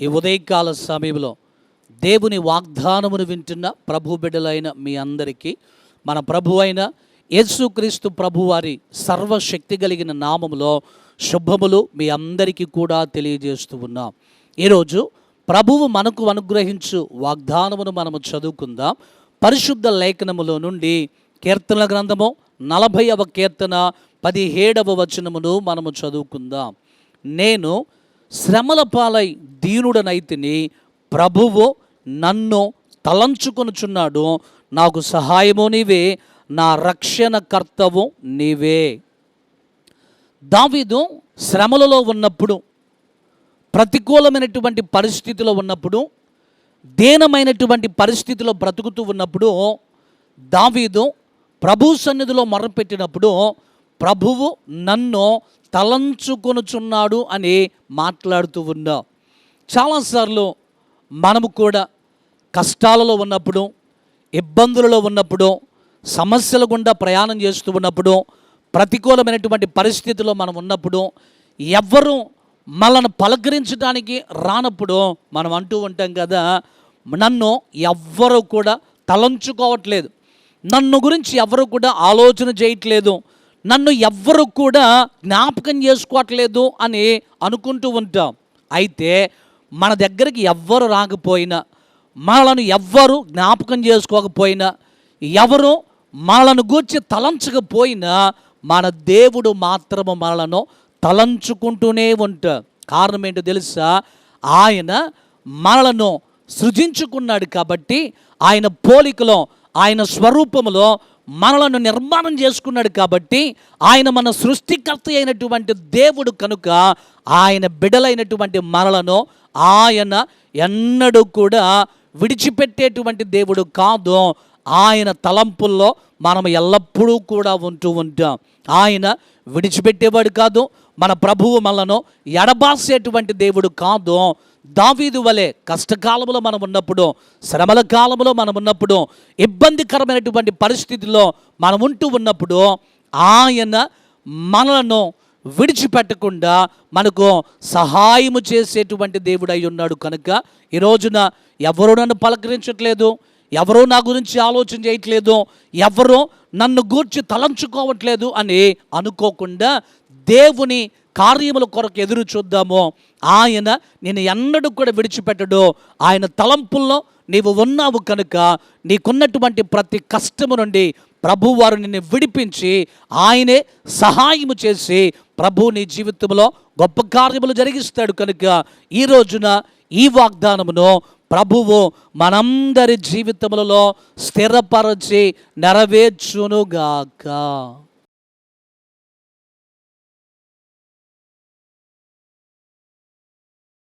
ఈ ఉదయకాల సమయంలో దేవుని వాగ్దానమును వింటున్న ప్రభు బిడ్డలైన మీ అందరికీ మన ప్రభు అయిన యేసుక్రీస్తు ప్రభువారి సర్వశక్తి కలిగిన నామములో శుభములు మీ అందరికీ కూడా తెలియజేస్తూ ఉన్నాం. ఈరోజు ప్రభువు మనకు అనుగ్రహించు వాగ్దానమును మనము చదువుకుందాం. పరిశుద్ధ లేఖనములో నుండి కీర్తన గ్రంథము నలభైవ కీర్తన పదిహేడవ వచనమును మనము చదువుకుందాం. నేను శ్రమల పాలై దీనుడనైతిని ప్రభువు నన్ను తలంచుకొనుచున్నాడు. నాకు సహాయము నీవే నా రక్షణ కర్తవు నీవే. దావీదు శ్రమలలో ఉన్నప్పుడు ప్రతికూలమైనటువంటి పరిస్థితిలో ఉన్నప్పుడు దీనమైనటువంటి పరిస్థితిలో బ్రతుకుతూ ఉన్నప్పుడు దావీదు ప్రభు సన్నిధిలో మొరపెట్టినప్పుడు ప్రభువు నన్ను తలంచుకొనుచున్నాడు అని మాట్లాడుతూ ఉన్నా చాలాసార్లు మనము కూడా కష్టాలలో ఉన్నప్పుడు ఇబ్బందులలో ఉన్నప్పుడు సమస్యల గుండా ప్రయాణం చేస్తూ ఉన్నప్పుడు ప్రతికూలమైనటువంటి పరిస్థితిలో మనం ఉన్నప్పుడు ఎవ్వరూ మనల్ని పలకరించడానికి రానప్పుడు మనం అంటూ ఉంటాం కదా నన్ను ఎవ్వరూ కూడా తలంచుకోవట్లేదు. నన్ను గురించి ఎవరు కూడా ఆలోచన చేయట్లేదు. నన్ను ఎవ్వరు కూడా జ్ఞాపకం చేసుకోవట్లేదు అని అనుకుంటూ ఉంటాం. అయితే మన దగ్గరికి ఎవ్వరు రాకపోయినా మనలను ఎవ్వరు జ్ఞాపకం చేసుకోకపోయినా ఎవరు మనలను గూర్చి తలంచకపోయినా మన దేవుడు మాత్రము మనలను తలంచుకుంటూనే ఉంటా కారణం ఏంటో తెలుసా? ఆయన మనలను సృజించుకున్నాడు కాబట్టి ఆయన పోలికలో ఆయన స్వరూపములో మనలను నిర్మాణం చేసుకున్నాడు కాబట్టి ఆయన మన సృష్టికర్త అయినటువంటి దేవుడు కనుక ఆయన బిడలైనటువంటి మనలను ఆయన ఎన్నడూ కూడా విడిచిపెట్టేటువంటి దేవుడు కాదు. ఆయన తలంపుల్లో మనం ఎల్లప్పుడూ కూడా ఉంటూ ఉంటాం. ఆయన విడిచిపెట్టేవాడు కాదు మన ప్రభువు మనను ఎడబాసేటువంటి దేవుడు కాదు. దావీదు వలె కష్టకాలంలో మనం ఉన్నప్పుడు శ్రమల కాలంలో మనం ఉన్నప్పుడు ఇబ్బందికరమైనటువంటి పరిస్థితుల్లో మనం ఉంటూ ఉన్నప్పుడు ఆయన మనలను విడిచిపెట్టకుండా మనకు సహాయము చేసేటువంటి దేవుడు అయి ఉన్నాడు కనుక ఈ రోజున ఎవరు నన్ను పలకరించట్లేదు? ఎవరో నా గురించి ఆలోచన చేయట్లేదు ఎవరో నన్ను గూర్చి తలంచుకోవట్లేదు అని అనుకోకుండా దేవుని కార్యముల కొరకు ఎదురు చూద్దాము. ఆయన నేను ఎన్నడూ కూడా విడిచిపెట్టడు. ఆయన తలంపుల్లో నీవు ఉన్నావు కనుక నీకున్నటువంటి ప్రతి కష్టము నుండి ప్రభు వారు నిన్ను విడిపించి ఆయనే సహాయము చేసి ప్రభు నీ జీవితంలో గొప్ప కార్యములు జరిగిస్తాడు కనుక ఈ రోజున ఈ వాగ్దానమును ప్రభువు మనందరి జీవితములలో స్థిరపరచి నెరవేర్చునుగాక.